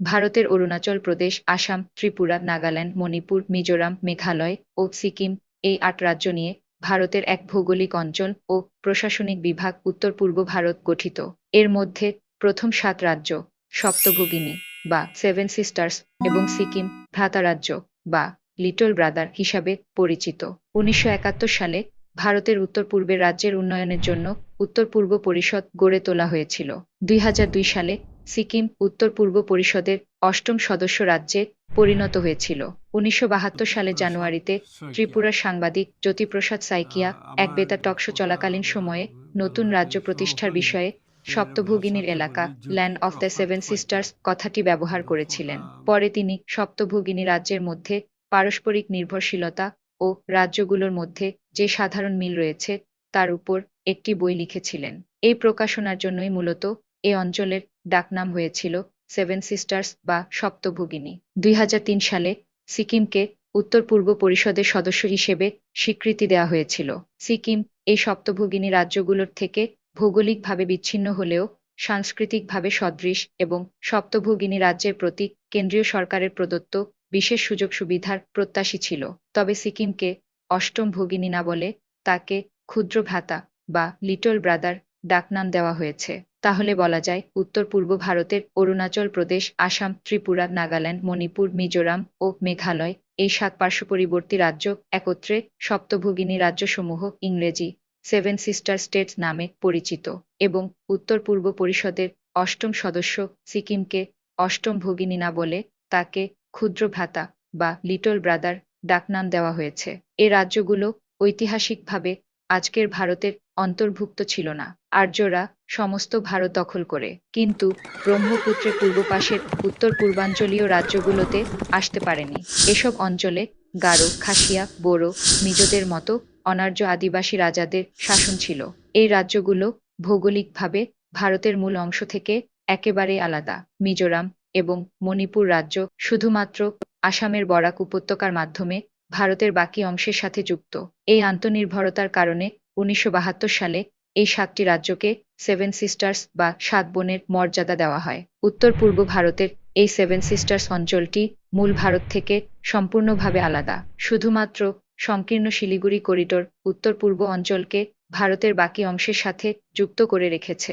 ভারতের অরুণাচল প্রদেশ, আসাম, ত্রিপুরা, নাগাল্যান্ড, মণিপুর, মিজোরাম, মেঘালয় ও সিকিম এই আট রাজ্য নিয়ে ভারতের এক ভৌগোলিক অঞ্চল ও প্রশাসনিক বিভাগ উত্তর পূর্ব ভারত গঠিত। এর মধ্যে প্রথম সাত রাজ্য সপ্তভগিনী বা সেভেন সিস্টার্স এবং সিকিম ভ্রাতা রাজ্য বা লিটল ব্রাদার হিসাবে পরিচিত। উনিশশো একাত্তর সালে ভারতের উত্তর পূর্বের রাজ্যের উন্নয়নের জন্য উত্তর পূর্ব পরিষদ গড়ে তোলা হয়েছিল। দুই সালে সিকিম উত্তর পূর্ব পরিষদের অষ্টম সদস্য রাজ্যে পরিণত হয়েছিল। উনিশশো বাহাত্তর সালে জানুয়ারিতে ত্রিপুরার সাংবাদিক জ্যোতিপ্রসাদ সাইকিয়া এক বেতার টকশো চলাকালীন সময়ে নতুন রাজ্য প্রতিষ্ঠার বিষয়ে সপ্তভোগিনীর এলাকা land of the seven sisters কথাটি ব্যবহার করেছিলেন। পরে তিনি সপ্তভোগিনী রাজ্যের মধ্যে পারস্পরিক নির্ভরশীলতা ও রাজ্যগুলোর মধ্যে যে সাধারণ মিল রয়েছে তার উপর একটি বই লিখেছিলেন। এই প্রকাশনার জন্যই মূলত এ অঞ্চলের ডাকনাম হয়েছিল সেভেন সিস্টার্স বা সপ্তভগিনী। দুই সালে সিকিমকে উত্তর পূর্ব পরিষদের সদস্য হিসেবে স্বীকৃতি দেওয়া হয়েছিল। সিকিম এই সপ্তভগিনী রাজ্যগুলোর থেকে ভৌগোলিকভাবে বিচ্ছিন্ন হলেও সাংস্কৃতিকভাবে সদৃশ এবং সপ্তভগিনী রাজ্যের প্রতি কেন্দ্রীয় সরকারের প্রদত্ত বিশেষ সুযোগ সুবিধার প্রত্যাশী ছিল। তবে সিকিমকে অষ্টম ভগিনী না বলে তাকে ক্ষুদ্র ভ্রাতা বা লিটল ব্রাদার ডাকনাম দেওয়া হয়েছে। তাহলে বলা যায়, উত্তর পূর্ব ভারতের অরুণাচল প্রদেশ, আসাম, ত্রিপুরা, নাগাল্যান্ড, মণিপুর, মিজোরাম ও মেঘালয় এই সাত পার্শ্ববর্তী রাজ্য একত্রে সপ্তভগিনী রাজ্যসমূহ ইংরেজি, সেভেন সিস্টার স্টেটস নামে পরিচিত এবং উত্তর পূর্ব পরিষদের অষ্টম সদস্য সিকিমকে অষ্টম ভগিনী না বলে তাকে ক্ষুদ্র ভ্রাতা বা লিটল ব্রাদার ডাকনাম দেওয়া হয়েছে। এ রাজ্যগুলো ঐতিহাসিকভাবে আজকের ভারতের অন্তর্ভুক্ত ছিল না। আর্যরা সমস্ত ভারত দখল করে। কিন্তু ব্রহ্মপুত্রের পূর্ব পাশের উত্তর পূর্বাঞ্চলীয় রাজ্যগুলোতে আসতে পারেনি। এসব অঞ্চলে গারো, খাসিয়া, বোরো, মিজোদের মতো অনার্য আদিবাসী রাজাদের শাসন ছিল। এই রাজ্যগুলো ভৌগোলিকভাবে ভারতের মূল অংশ থেকে একেবারে আলাদা। মিজোরাম এবং মণিপুর রাজ্য শুধুমাত্র আসামের বরাক উপত্যকার মাধ্যমে ভারতের বাকি অংশের সাথে যুক্ত। এই আন্তনির্ভরতার কারণে উনিশশো বাহাত্তর সালে এই সাতটি রাজ্যকে সেভেন সিস্টার্স বা সাত বোনের মর্যাদা দেওয়া হয়। উত্তর পূর্ব ভারতের এই সেভেন সিস্টার্স অঞ্চলটি মূল ভারত থেকে সম্পূর্ণভাবে আলাদা। শুধুমাত্র সংকীর্ণ শিলিগুড়ি করিডোর উত্তর পূর্ব অঞ্চলকে ভারতের বাকি অংশের সাথে যুক্ত করে রেখেছে।